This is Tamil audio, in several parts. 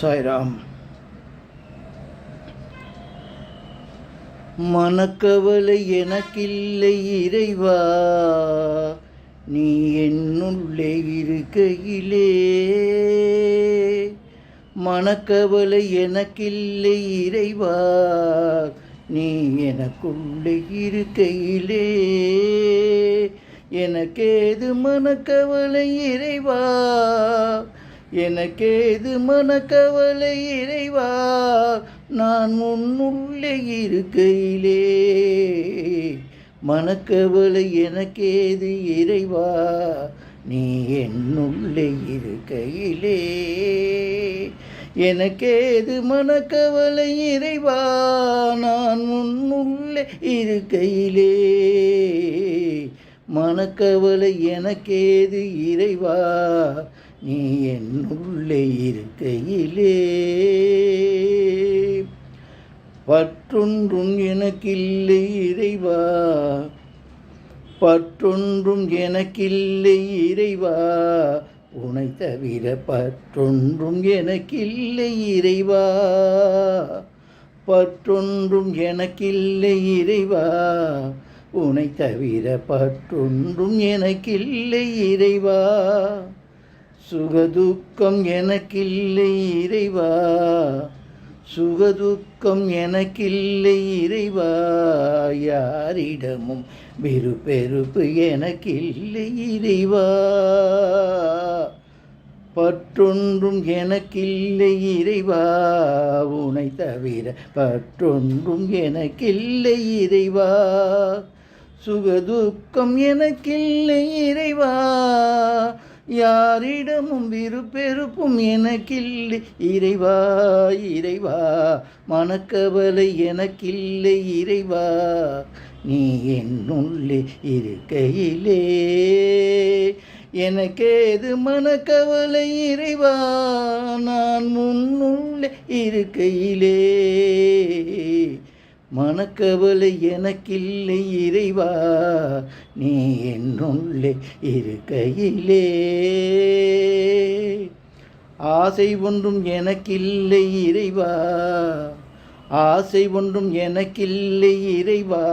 சாய்ராம். மனக்கவலை எனக்கில்லை இறைவா நீ என்னுள்ளே இருக்கையிலே. மனக்கவலை எனக்கில்லை இறைவா நீ எனக்குள்ளே இருக்கையிலே. எனக்கேது மனக்கவலை இறைவா எனக்கேது மனக்கவலை இறைவா நான் உன்னுள்ளே இருக்கையிலே. மனக்கவலை எனக்கேது இறைவா நீ என்னுள்ளே இருக்கையிலே. எனக்கேது மனக்கவலை இறைவா நான் உன்னுள்ளே இருக்கையிலே. மனக்கவலை எனக்கேது இறைவா நீ என்னுள்ளே இருக்கையிலே. பற்றொன்றும் எனக்கில்லை இறைவா பற்றொன்றும் எனக்கில்லை இறைவா உனை தவிர பற்றொன்றும் எனக்கில்லை இறைவா பற்றொன்றும் எனக்கில்லை இறைவா உனை தவிர பற்றொன்றும் எனக்கில்லை இறைவா. சுகதுக்கம் எனக்கில்லை இறைவா. சுகதுக்கம் எனக்கில்லை இறைவா. யாரிடமும் விருப்பெருப்பு எனக்கில்லை இறைவா. பற்றொன்றும் எனக்கில்லை இறைவா. உனை தவிர பற்றொன்றும் எனக்கில்லை இறைவா. சுகதுக்கம் எனக்கில்லை இறைவா. யாரிடமும் விருப்பெருப்பும் எனக்கில்லை இறைவா இறைவா. மனக்கவலை எனக்கில்லை இறைவா. நீ என்னுள்ளே இருக்கையிலே. எனக்கேது மனக்கவலை இறைவா? நான் முன்னுள்ளே இருக்கையிலே. மனக்கவலை எனக்கில்லை இறைவா நீ என்னுள்ளே இருக்கையிலே. ஆசை ஒன்றும் எனக்கில்லை இறைவா ஆசை ஒன்றும் எனக்கில்லை இறைவா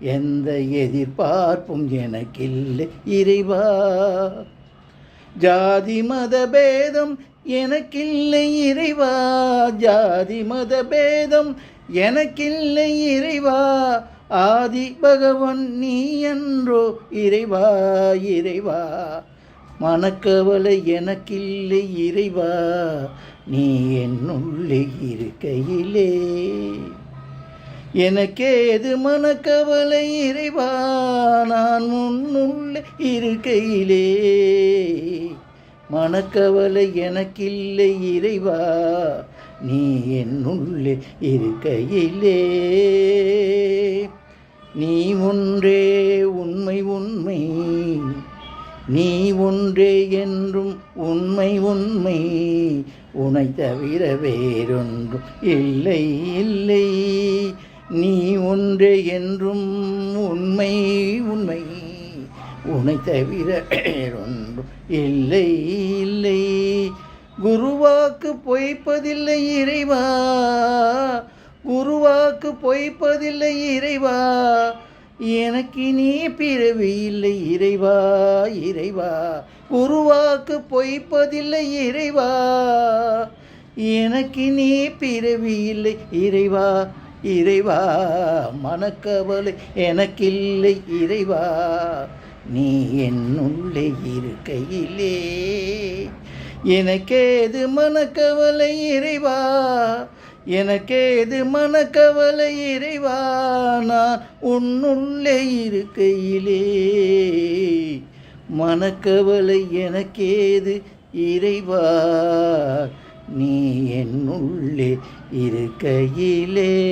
எந்த எதிர்பார்ப்பும் எனக்கில்லை இறைவா. ஜாதி மத பேதம் எனக்கில்லை இறைவா ஜாதி மத பேதம் எனக்கில்லை இறைவா ஆதி பகவன் நீ என்றோ இறைவா இறைவா. மனக்கவலை எனக்கில்லை இறைவா நீ என்னுள்ளே இருக்கையிலே. எனக்கேது மனக்கவலை இறைவா நான் முன்னுள்ளே இருக்கையிலே. மனக்கவலை எனக்கில்லை இறைவா நீ என்னுள்ளே இருக்கையிலே. நீ ஒன்றே உண்மை உண்மை. நீ ஒன்றே என்றும் உண்மை உண்மை. உனை தவிர வேறொன்றும் இல்லை இல்லை. நீ ஒன்றே என்றும் உண்மை உண்மை. உனை தவிர வேறொன்றும் இல்லை இல்லை. குருவாக்கு பொய்ப்பதில்லை இறைவா. குருவாக்கு பொய்ப்பதில்லை இறைவா. எனக்கு நீ பிறவி இல்லை இறைவா இறைவா. குருவாக்கு பொய்ப்பதில்லை இறைவா. எனக்கு நீ பிறவி இல்லை இறைவா இறைவா. மனக்கவலை எனக்கில்லை இறைவா. நீ என்னுள்ளே இருக்கையிலே. எனக்கேது மனக்கவலை இறைவா? எனக்கேது மனக்கவலை இறைவா? நான் உன்னுள்ளே இருக்கையிலே. மனக்கவலை எனக்கேது இறைவா? நீ என்னுள்ளே இருக்கையிலே.